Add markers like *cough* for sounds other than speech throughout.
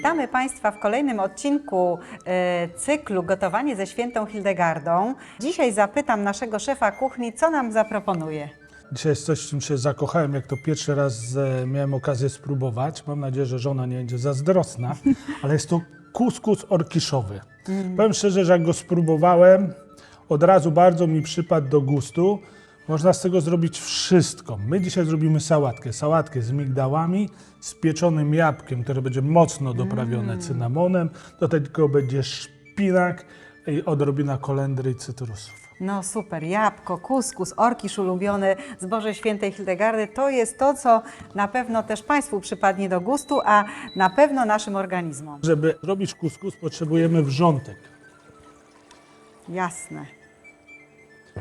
Witamy Państwa w kolejnym odcinku e, cyklu Gotowanie ze świętą Hildegardą. Dzisiaj zapytam naszego szefa kuchni, co nam zaproponuje. Dzisiaj jest coś, w czym się zakochałem, jak to pierwszy raz e, miałem okazję spróbować. Mam nadzieję, że żona nie będzie zazdrosna, *laughs* ale jest to kuskus orkiszowy. Powiem szczerze, że jak go spróbowałem, od razu bardzo mi przypadł do gustu. Można z tego zrobić wszystko. My dzisiaj zrobimy sałatkę. Sałatkę z migdałami, z pieczonym jabłkiem, które będzie mocno doprawione cynamonem. Do tego będzie szpinak i odrobina kolendry i cytrusów. No super, jabłko, kuskus, orkisz ulubiony z Boże Świętej Hildegardy, to jest to, co na pewno też Państwu przypadnie do gustu, a na pewno naszym organizmom. Żeby robić kuskus, potrzebujemy wrzątek. Jasne.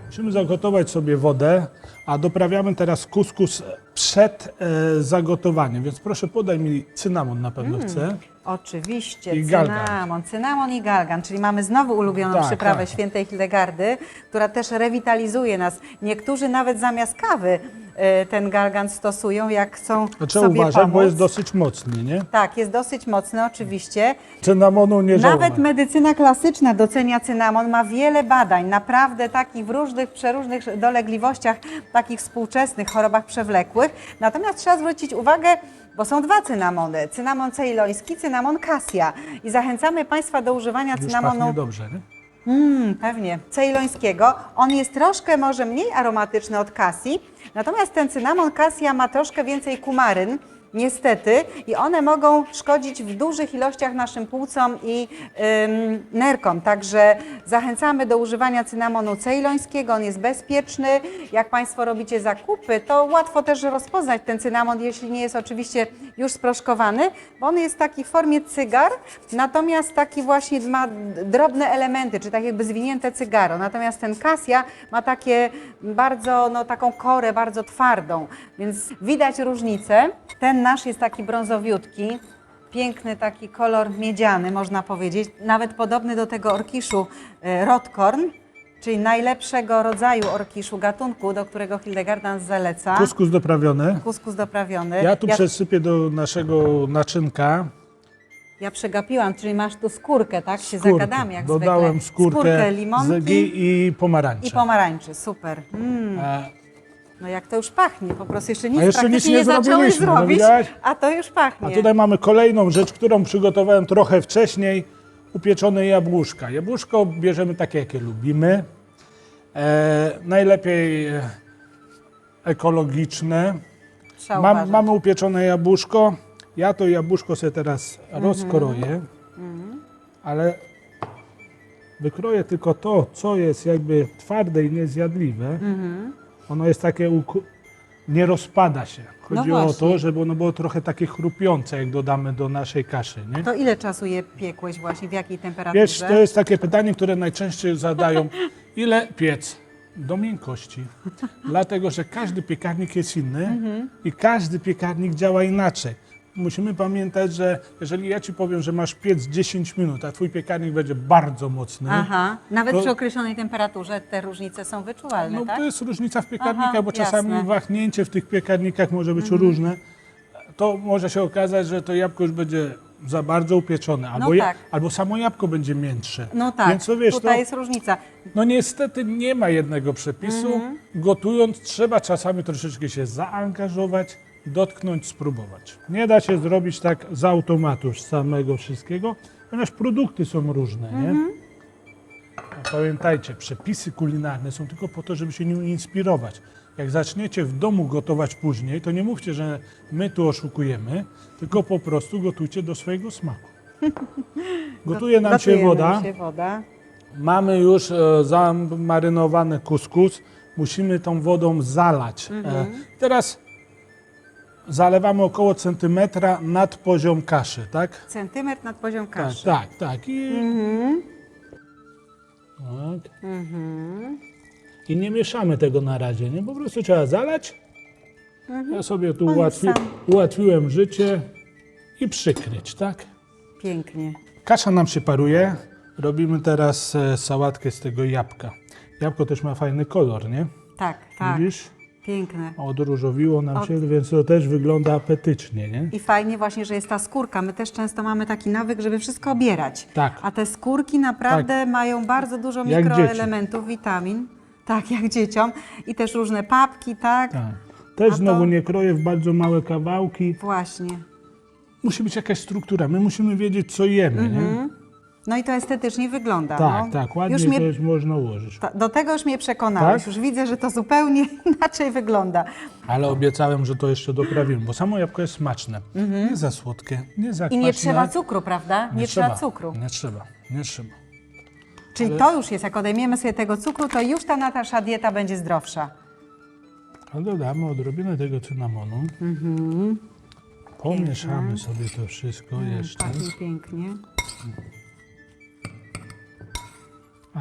Musimy zagotować sobie wodę, a doprawiamy teraz kuskus przed e, zagotowaniem. Więc proszę podaj mi cynamon na pewno chcę. Oczywiście, I galgan. cynamon, cynamon i galgan, czyli mamy znowu ulubioną Tak, przyprawę tak. świętej Hildegardy, która też rewitalizuje nas. Niektórzy nawet zamiast kawy ten galgan stosują, jak chcą trzeba sobie uważać, pomóc. bo jest dosyć mocny, nie? Tak, jest dosyć mocny oczywiście. Cynamonu nie Nawet żałować. medycyna klasyczna docenia cynamon, ma wiele badań, naprawdę takich w różnych, przeróżnych dolegliwościach, takich współczesnych chorobach przewlekłych. Natomiast trzeba zwrócić uwagę, bo są dwa cynamony, cynamon cejloński, cynamon kasja. I zachęcamy Państwa do używania Już cynamonu pachnie dobrze, nie? Mm, pewnie. Cejlońskiego. On jest troszkę może mniej aromatyczny od kasji, natomiast ten cynamon kasja ma troszkę więcej kumaryn, niestety, i one mogą szkodzić w dużych ilościach naszym płucom i ym, nerkom. Także zachęcamy do używania cynamonu cejlońskiego. On jest bezpieczny. Jak Państwo robicie zakupy, to łatwo też rozpoznać ten cynamon, jeśli nie jest oczywiście już sproszkowany, bo on jest taki w formie cygar, natomiast taki właśnie ma drobne elementy, czy tak jakby zwinięte cygaro. Natomiast ten kasja ma takie bardzo, no taką korę bardzo twardą, więc widać różnicę. Ten nasz jest taki brązowiutki, piękny taki kolor miedziany, można powiedzieć, nawet podobny do tego orkiszu e, Rotkorn, czyli najlepszego rodzaju orkiszu, gatunku, do którego Hildegarda nas zaleca. Kuskus doprawiony. Kuskus doprawiony. Ja tu przesypię do naszego naczynka Ja przegapiłam, czyli masz tu skórkę, tak? Się skórkę. zagadamy jak Dodałem zwykle. skórkę, skórkę limonki zygi i pomarańcze. i pomarańczy. Super. Mm, no jak to już pachnie, po prostu jeszcze nic A jeszcze nic praktycznie nie zacząłeś zrobiliśmy, no zrobić, widziałaś? a to już pachnie. A tutaj mamy kolejną rzecz, którą przygotowałem trochę wcześniej. Upieczone jabłuszka. Jabłuszko bierzemy takie, jakie lubimy. E, najlepiej ekologiczne. Trzeba Mam, uważać. mamy upieczone jabłuszko. Ja to jabłuszko sobie teraz Mhm. rozkroję, ale wykroję tylko to, co jest jakby twarde i niezjadliwe. Mhm. Ono jest takie, nie rozpada się. Chodzi No o właśnie. to, żeby ono było trochę takie chrupiące, jak dodamy do naszej kaszy. Nie? To ile czasu je piekłeś właśnie, w jakiej temperaturze? Wiesz, to jest takie pytanie, które najczęściej zadają. *laughs* Ile piec? Do miękkości. Dlatego, że każdy piekarnik jest inny Mhm. i każdy piekarnik działa inaczej. Musimy pamiętać, że jeżeli ja ci powiem, że masz piec 10 minut, a twój piekarnik będzie bardzo mocny, Aha, nawet To- przy określonej temperaturze te różnice są wyczuwalne, no tak? to jest różnica w piekarnikach, Aha, bo czasami jasne. wahnięcie w tych piekarnikach może być Mhm. różne. To może się okazać, że to jabłko już będzie za bardzo upieczone, albo, ja, tak. albo samo jabłko będzie miętsze. No tak, Więc to wiesz, tutaj to, jest różnica. No niestety nie ma jednego przepisu. Mhm. Gotując trzeba czasami troszeczkę się zaangażować, dotknąć, spróbować. Nie da się zrobić tak z automatu z samego wszystkiego, ponieważ produkty są różne, nie? Mhm. A Pamiętajcie, przepisy kulinarne są tylko po to, żeby się nim inspirować. Jak zaczniecie w domu gotować później, to nie mówcie, że my tu oszukujemy, tylko po prostu gotujcie do swojego smaku. *laughs* Gotuje nam się woda. Nam się woda. Mamy już e, zamarynowany kuskus. Musimy tą wodą zalać. E, teraz zalewamy około centymetra nad poziom kaszy, tak? Centymetr nad poziom Tak, kaszy. tak, tak. I, Mhm. tak. Mhm. I nie mieszamy tego na razie, nie? Po prostu trzeba zalać. Ja sobie tu On ułatwi, sam. ułatwiłem życie i przykryć, tak? Pięknie. Kasza nam się paruje. Robimy teraz e, sałatkę z tego jabłka. Jabłko też ma fajny kolor, nie? Tak, tak. Widzisz? Piękne. Odróżowiło nam Od- się, więc to też wygląda apetycznie, nie? I fajnie właśnie, że jest ta skórka. My też często mamy taki nawyk, żeby wszystko obierać. Tak. A te skórki naprawdę mają bardzo dużo Jak mikroelementów, witamin. Tak, jak dzieciom. I też różne papki, tak? Tak. Też A to- znowu nie kroję w bardzo małe kawałki. Właśnie. Musi być jakaś struktura. My musimy wiedzieć, co jemy, nie? No i to estetycznie wygląda. Tak, no. tak, ładnie Już mnie, też można ułożyć. ta, do tego już mnie przekonałeś. Tak? Już widzę, że to zupełnie *laughs* inaczej wygląda. Ale obiecałem, że to jeszcze doprawimy, bo samo jabłko jest smaczne. Nie za słodkie, nie za Mhm. I kwaśne. nie trzeba cukru, prawda? Nie, trzeba cukru. Nie trzeba, nie trzeba. Czyli to już jest, jak odejmiemy sobie tego cukru, to już ta nasza dieta będzie zdrowsza. A dodamy odrobinę tego cynamonu. Mhm. Pomieszamy sobie to wszystko jeszcze, Pachnie pięknie.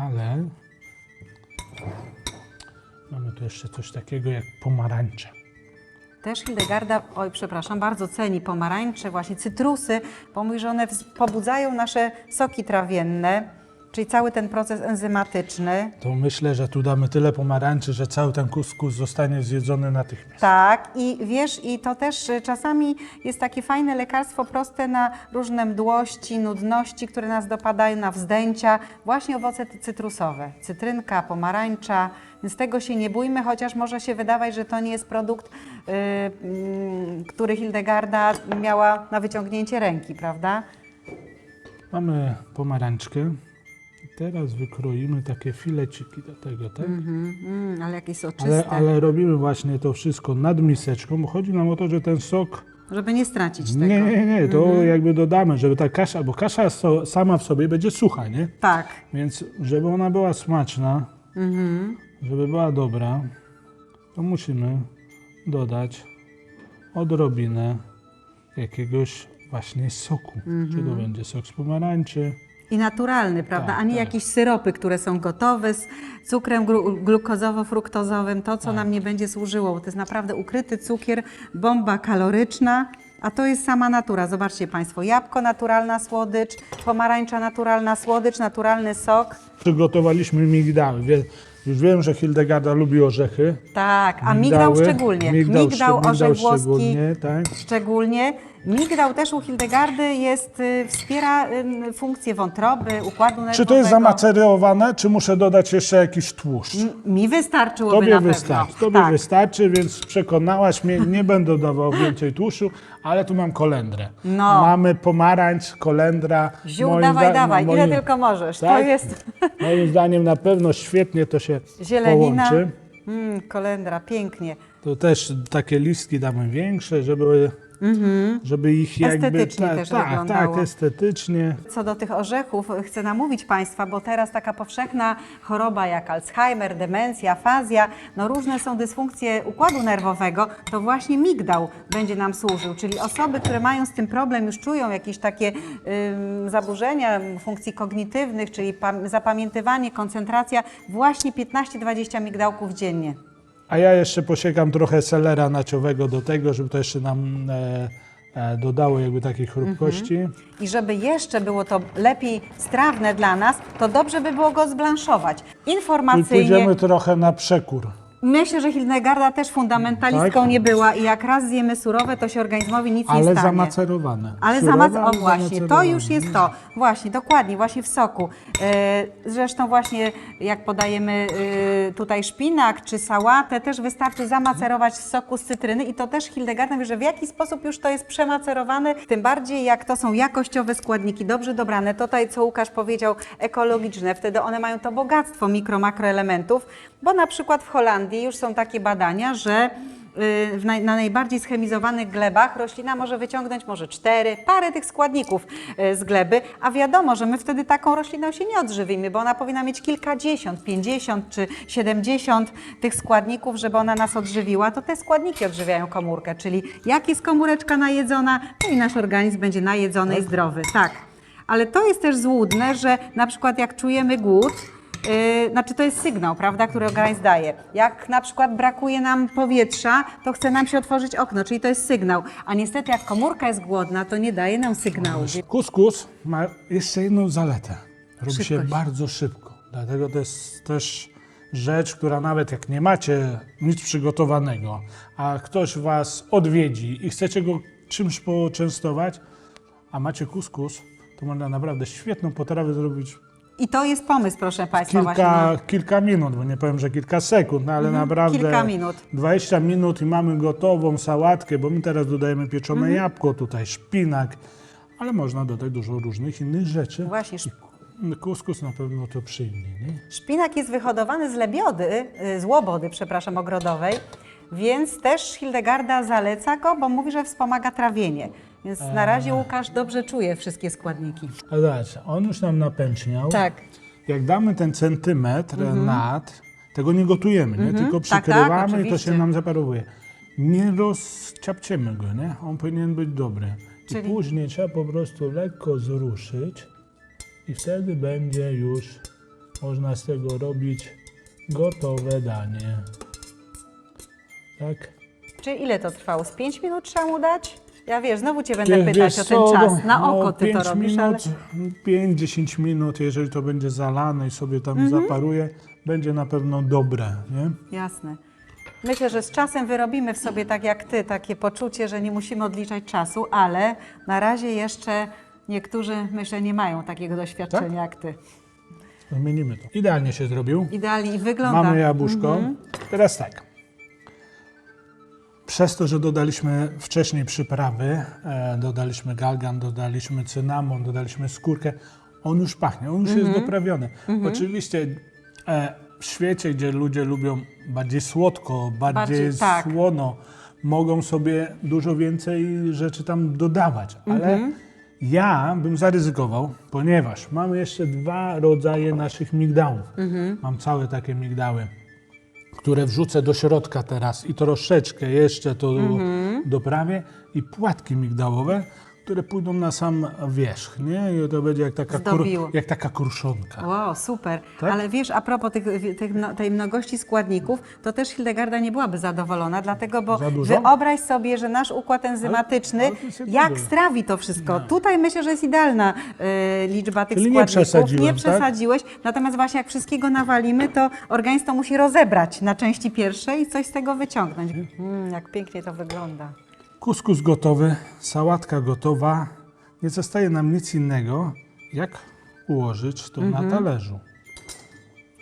Ale mamy tu jeszcze coś takiego jak pomarańcze. Też Hildegarda, oj przepraszam, bardzo ceni pomarańcze, właśnie cytrusy, bo mówi, że one pobudzają nasze soki trawienne, czyli cały ten proces enzymatyczny. To myślę, że tu damy tyle pomarańczy, że cały ten kuskus zostanie zjedzony natychmiast. Tak, i wiesz, i to też y, czasami jest takie fajne lekarstwo proste na różne mdłości, nudności, które nas dopadają, na wzdęcia, właśnie owoce cytrusowe, cytrynka, pomarańcza, więc tego się nie bójmy, chociaż może się wydawać, że to nie jest produkt, y, mm, który Hildegarda miała na wyciągnięcie ręki, prawda? Mamy pomarańczkę. Teraz wykroimy takie fileciki do tego, tak? Mhm, mm, ale jakieś soczyste, Ale, ale robimy właśnie to wszystko nad miseczką, bo chodzi nam o to, że ten sok. żeby nie stracić tego. Nie, nie, nie, to Mhm. jakby dodamy, żeby ta kasza, bo kasza so, sama w sobie będzie sucha, nie? Tak. Więc żeby ona była smaczna, Mhm. żeby była dobra, to musimy dodać odrobinę jakiegoś właśnie soku. Czy to będzie sok z pomarańczy? I naturalny, prawda? Tak, A nie tak. jakieś syropy, które są gotowe z cukrem glu- glukozowo-fruktozowym, to Tak. co nam nie będzie służyło, bo to jest naprawdę ukryty cukier, bomba kaloryczna, a to jest sama natura. Zobaczcie Państwo, jabłko naturalna słodycz, pomarańcza naturalna słodycz, naturalny sok. Przygotowaliśmy migdały. Wie, już wiem, że Hildegarda lubi orzechy. Tak, a migdał Migdały. szczególnie. Migdał, Migdał, szcz- orzech włoski szczególnie, tak. szczególnie. Migdał też u Hildegardy jest, y, wspiera y, funkcję wątroby, układu nerwowego. Czy to jest zamacerowane, czy muszę dodać jeszcze jakiś tłuszcz? Mi wystarczyłoby Tobie na wystarczy, pewno. tobie tak. wystarczy, więc przekonałaś mnie, nie będę dodawał więcej tłuszczu, ale tu mam kolendrę. No. Mamy pomarańcz, kolendra. Ziół, Moim dawaj, zda- dawaj, no, ile moim- tylko możesz. To Tak? jest Moim zdaniem na pewno świetnie to się zielenina. połączy. Mm, kolendra, pięknie. To też takie listki damy większe, żeby, żeby ich jakby... Mhm. Estetycznie tak, też tak, wyglądało. tak, estetycznie. Co do tych orzechów, chcę namówić Państwa, bo teraz taka powszechna choroba jak Alzheimer, demencja, fazja, no różne są dysfunkcje układu nerwowego, to właśnie migdał będzie nam służył, czyli osoby, które mają z tym problem, już czują jakieś takie ym, zaburzenia funkcji kognitywnych, czyli pam- zapamiętywanie, koncentracja, właśnie 15-20 migdałków dziennie. A ja jeszcze posiekam trochę selera naciowego do tego, żeby to jeszcze nam e, e, dodało jakby takiej chrupkości. Mhm. I żeby jeszcze było to lepiej strawne dla nas, to dobrze by było go zblanszować. I Informacyjnie. pójdziemy trochę na przekór. Myślę, że Hildegarda też fundamentalistką Tak. nie była i jak raz zjemy surowe, to się organizmowi nic nie Ale stanie. zamacerowane. Ale Surowe, zamac... O ale właśnie, to zamacerowane. już jest to. Właśnie, dokładnie, właśnie w soku. E, Zresztą właśnie jak podajemy e, tutaj szpinak czy sałatę, też wystarczy zamacerować w soku z cytryny i to też Hildegarda mówi, że w jaki sposób już to jest przemacerowane, tym bardziej jak to są jakościowe składniki, dobrze dobrane. Tutaj, co Łukasz powiedział, ekologiczne, wtedy one mają to bogactwo mikro, makroelementów, bo na przykład w Holandii już są takie badania, że y, na najbardziej schemizowanych glebach roślina może wyciągnąć może cztery, parę tych składników y, z gleby, a wiadomo, że my wtedy taką rośliną się nie odżywimy, bo ona powinna mieć kilkadziesiąt, pięćdziesiąt czy siedemdziesiąt tych składników, żeby ona nas odżywiła, to te składniki odżywiają komórkę, czyli jak jest komóreczka najedzona, to i nasz organizm będzie najedzony i zdrowy. Tak. Ale to jest też złudne, że na przykład jak czujemy głód, Yy, znaczy to jest sygnał, prawda, który organizm daje. Jak na przykład brakuje nam powietrza, to chce nam się otworzyć okno, czyli to jest sygnał. A niestety jak komórka jest głodna, to nie daje nam sygnału. Kuskus ma jeszcze jedną zaletę. Robi się Szybkość. bardzo szybko. Dlatego to jest też rzecz, która nawet jak nie macie nic przygotowanego, a ktoś was odwiedzi i chcecie go czymś poczęstować, a macie kuskus, to można naprawdę świetną potrawę zrobić I to jest pomysł, proszę Państwa, właśnie. kilka, na- kilka minut, bo nie powiem, że kilka sekund, no ale naprawdę kilka minut. 20 minut i mamy gotową sałatkę, bo my teraz dodajemy pieczone jabłko, tutaj szpinak, ale można dodać dużo różnych innych rzeczy. Właśnie, Kuskus na pewno to przyjmie, nie? szpinak jest wyhodowany z lebiody, y, z łobody, przepraszam, ogrodowej, więc też Hildegarda zaleca go, bo mówi, że wspomaga trawienie. Więc na razie Łukasz dobrze czuje wszystkie składniki. A zobacz, on już nam napęczniał. Tak. Jak damy ten centymetr nad, tego nie gotujemy, nie? tylko Tak, tak, przykrywamy i to oczywiście. się nam zaparowuje. Nie rozciapciemy go, nie? On powinien być dobry. Czyli- I później trzeba po prostu lekko zruszyć i wtedy będzie już można z tego robić gotowe danie. Tak? Czy ile to trwało? Z 5 minut trzeba mu dać? Ja wiesz, znowu Cię będę pytać Wiesz o ten czas. Na no, oko Ty to robisz, ale... minut, 5-10 minut, jeżeli to będzie zalane i sobie tam Mhm. zaparuje, będzie na pewno dobre, nie? Jasne. Myślę, że z czasem wyrobimy w sobie tak jak Ty takie poczucie, że nie musimy odliczać czasu, ale na razie jeszcze niektórzy, myślę, nie mają takiego doświadczenia Tak? jak Ty. Zmienimy to. Idealnie się zrobił. Idealnie i wygląda. Mamy jabłuszko. Mhm. Teraz tak. Przez to, że dodaliśmy wcześniej przyprawy, e, dodaliśmy galgan, dodaliśmy cynamon, dodaliśmy skórkę, on już pachnie, on już Mhm. jest doprawiony. Oczywiście e, w świecie, gdzie ludzie lubią bardziej słodko, bardziej, Bardziej, tak. słono, mogą sobie dużo więcej rzeczy tam dodawać, ale Mhm. ja bym zaryzykował, ponieważ mamy jeszcze dwa rodzaje naszych migdałów. Mhm. Mam całe takie migdały, które wrzucę do środka teraz i troszeczkę jeszcze to Mhm. doprawię i płatki migdałowe, które pójdą na sam wierzch, nie? I to będzie jak taka, Zdobiło. jak taka kruszonka. Wow, super. Tak? Ale wiesz, a propos tych, tych, mno- tej mnogości składników, to też Hildegarda nie byłaby zadowolona, dlatego, bo Za dużo? wyobraź sobie, że nasz układ enzymatyczny, ale to jest jedno jak dużo. strawi to wszystko. Tutaj myślę, że jest idealna y, liczba tych Czyli nie składników. przesadziłem, nie tak? przesadziłeś. Natomiast właśnie jak wszystkiego nawalimy, to organizm to musi rozebrać na części pierwsze i coś z tego wyciągnąć. Mm, jak pięknie to wygląda. Kuskus gotowy, sałatka gotowa. Nie zostaje nam nic innego, jak ułożyć to Mhm. na talerzu.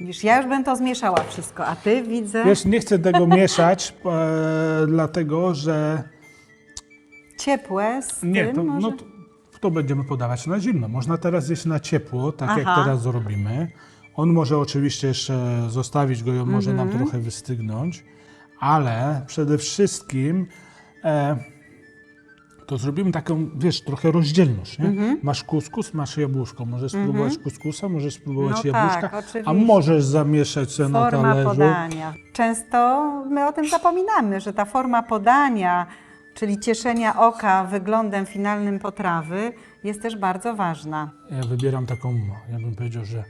Widzisz, ja już bym to zmieszała wszystko, a ty widzę Wiesz, nie chcę tego *laughs* mieszać, e, dlatego że ciepłe z nie, tym to, może? no, to, to będziemy podawać na zimno. Można teraz zjeść na ciepło, tak jak Aha. teraz zrobimy. On może oczywiście jeszcze zostawić go i on może Mhm. nam trochę wystygnąć, ale przede wszystkim e, to zrobimy taką, wiesz, trochę rozdzielność. Nie? Mhm. Masz kuskus, masz jabłuszko. Możesz spróbować kuskusa, możesz spróbować No jabłuszka, tak, a oczywiście. możesz zamieszać sobie na Forma talerzu. podania. Często my o tym zapominamy, że ta forma podania, czyli cieszenia oka wyglądem finalnym potrawy, jest też bardzo ważna. Ja wybieram taką, ja bym powiedział, że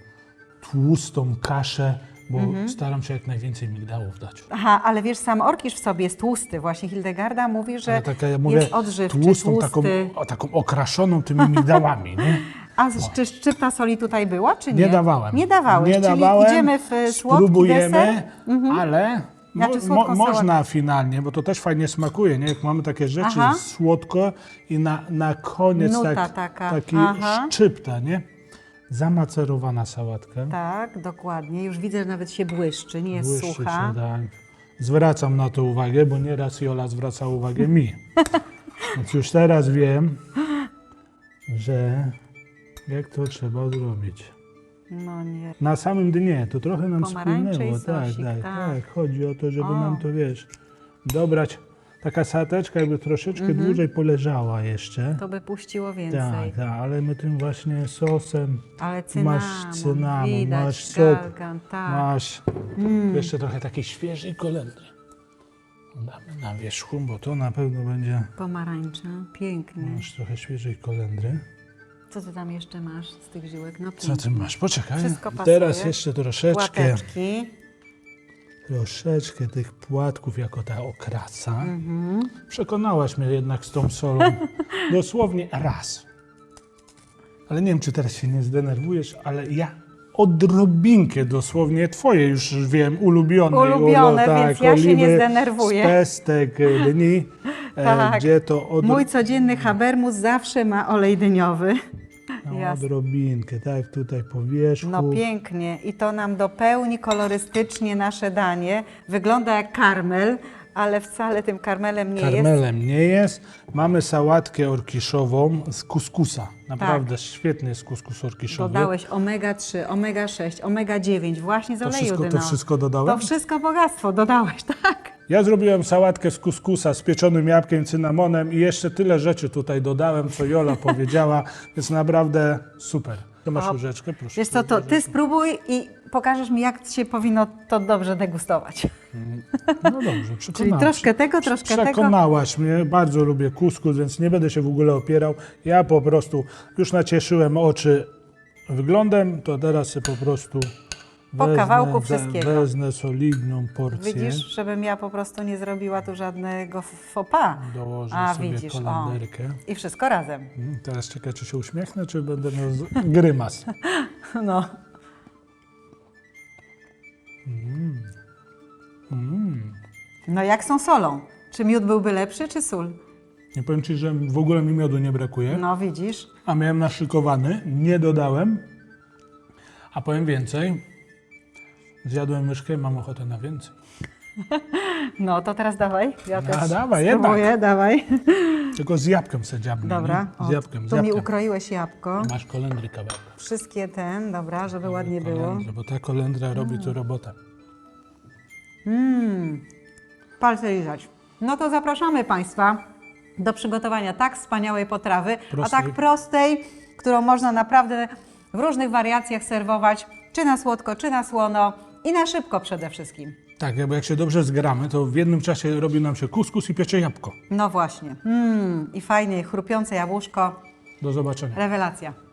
tłustą kaszę, bo Mhm. staram się jak najwięcej migdałów dać. Aha, ale wiesz, sam orkisz w sobie jest tłusty. Właśnie Hildegarda mówi, że taka, ja mówię, jest odżywczy, tłustą, taką, tłusty. o, taką okraszoną tymi migdałami, nie? *laughs* A czy szczypta soli tutaj była, czy nie? Nie dawałem. Nie dawałeś, Nie czyli dawałem, idziemy w e, słodki spróbujemy? Mhm. ale Znaczy mo, można finalnie, bo to też fajnie smakuje, nie? Jak mamy takie rzeczy Aha. słodko i na, na koniec Nuta tak, taka. taki Aha. szczypta, nie? Zamacerowana sałatka. Tak, dokładnie. Już widzę, że nawet się błyszczy, nie jest Błyszczy sucha. się, tak. Zwracam na to uwagę, bo nieraz Jola zwraca uwagę mi. *laughs* Więc już teraz wiem, że jak to trzeba zrobić. No nie. Na samym dnie to trochę nam Pomarańcze i spłynęło. Tak, sosik, tak, tak. tak. Chodzi o to, żeby O. nam to wiesz, dobrać. Taka sateczka jakby troszeczkę Mhm. dłużej poleżała jeszcze. To by puściło więcej. Tak, tak, ale my tym właśnie sosem Ale cynamon, masz cynamon, widać, masz sok, galgan, tak. masz Mm. jeszcze trochę takiej świeżej kolendry. Damy na wierzchu, bo to na pewno będzie Pomarańcze, pięknie. masz trochę świeżej kolendry. Co ty tam jeszcze masz z tych żyłek? No Co ty masz? Poczekaj. Wszystko Teraz pasuje. jeszcze troszeczkę, Płateczki. Troszeczkę tych płatków jako ta okrasa. Mhm. Przekonałaś mnie jednak z tą solą. *laughs* Dosłownie raz. Ale nie wiem, czy teraz się nie zdenerwujesz, ale ja odrobinkę dosłownie twoje już wiem, ulubione. Ulubione, Julo, więc ja się nie zdenerwuję. Z pestek e, dni, e, *laughs* Tak. gdzie to od, Mój codzienny habermus zawsze ma olej dyniowy. No, Jasne. odrobinkę, tak tutaj po wierzchu. No pięknie i to nam dopełni kolorystycznie nasze danie. Wygląda jak karmel, ale wcale tym karmelem nie jest. Karmelem nie jest. Mamy sałatkę orkiszową z kuskusa. Naprawdę Tak. świetny jest kuskus orkiszowy. Dodałeś omega-3, omega-6, omega-9 właśnie z To oleju wszystko, to dynowego. wszystko dodałem? To wszystko bogactwo dodałeś, *laughs* tak. Ja zrobiłem sałatkę z kuskusa z pieczonym jabłkiem, cynamonem i jeszcze tyle rzeczy tutaj dodałem, co Jola *laughs* powiedziała, więc naprawdę super. To masz O, łyżeczkę, proszę. Wiesz co, to ty spróbuj i pokażesz mi, jak się powinno to dobrze degustować. No dobrze, *laughs* Czyli troszkę tego, troszkę tego. Przekonałaś mnie, bardzo lubię kuskus, więc nie będę się w ogóle opierał. Ja po prostu już nacieszyłem oczy wyglądem, to teraz się po prostu Po kawałku wezmę, wszystkiego. wezmę solidną porcję. Widzisz, żebym ja po prostu nie zrobiła tu żadnego faux pas. Dołożę A, sobie widzisz, o. kolanderkę. I wszystko razem. Mm, Teraz czekaj, czy się uśmiechnę, czy będę miał z- grymas. *laughs* No. No jak są solą? Czy miód byłby lepszy, czy sól? Nie powiem Ci, że w ogóle mi miodu nie brakuje, No widzisz. a miałem naszykowany, nie dodałem. A powiem więcej, zjadłem myszkę mam ochotę na więcej. *laughs* No to teraz dawaj. Ja A, też dawaj, spróbuję, dawaj. Tylko z jabłkiem se dziabnę. Dobra. nie? Z jabłkiem, z tu mi jabłkiem. ukroiłeś jabłko. Masz kolendry kawałek. Wszystkie ten, dobra, żeby ładnie było. Kolendry, Bo ta kolendra robi tu robotę. Mmm, palce lizać. No to zapraszamy Państwa do przygotowania tak wspaniałej potrawy, Prostej. a tak prostej, którą można naprawdę w różnych wariacjach serwować, czy na słodko, czy na słono i na szybko przede wszystkim. Tak, bo jak się dobrze zgramy, to w jednym czasie robi nam się kuskus i piecze jabłko. No właśnie. Mmm, i fajnie, chrupiące jabłuszko. Do zobaczenia. Rewelacja.